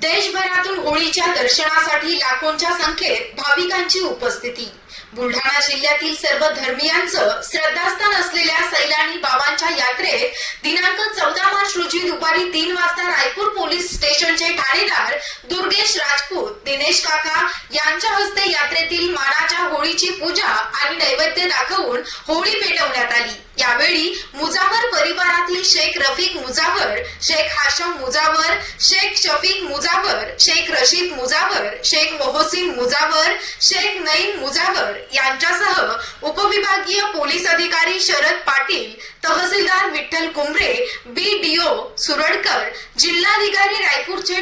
देशभरातून होळीच्या दर्शनासाठी लाखोंच्या संख्येत भाविकांची उपस्थिती. बुलढाणा जिल्ह्यातील सर्व धर्मियांचं श्रद्धास्थान असलेल्या सैलानी बाबांच्या यात्रेत दिनांक चौदा मार्च रोजी दुपारी तीन वाजता रायपूर पोलीस स्टेशनचे ठाणेदार दुर्गेश राजपूत दिनेश काका यांच्या हस्ते यात्रेतील मानाच्या होळीची पूजा आणि नैवेद्य दाखवून होळी पेटवण्यात आली. यावेळी मुजावर परिवारातील शेख रफिक मुजावर शेख हाशम मुजावर शेख शफीक मुजावर शेख रशीद मुजावर शेख मोहसिन मुजावर शेख नईम मुजावर यांच्यासह उपविभागीय पोलीस अधिकारी शरद पाटील तहसीलदार Vitthal Kumbhare B D O Suradkar जिल्हाधिकारी रायपूरचे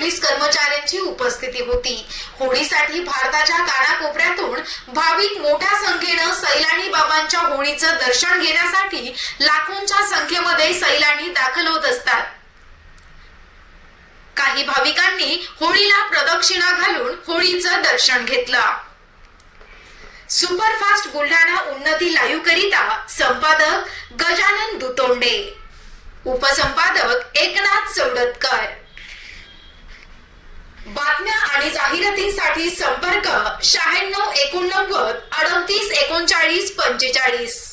पोलीस कर्मचाऱ्यांची उपस्थिती होती. होळीसाठी भारताच्या कानाकोपऱ्यातून भाविक मोठ्या संख्येनं सैलानी बाबांच्या होळीचं दर्शन घेण्यासाठी लाखोंच्या संख्येमध्ये सैलानी दाखल होत असतात. काही भाविकांनी होळीला प्रदक्षिणा घालून होळीचं दर्शन घेतलं. सुपरफास्ट बुलढाणा उन्नती लाईव्ह करिता संपादक गजानन दुतोंडे. उपसंपादक एकनाथ सौडतकर बातम्या आणि जाहिरातींसाठी संपर्क शहाण्णव एकोणनव्वद अडतीस एकोणचाळीस पंचेचाळीस.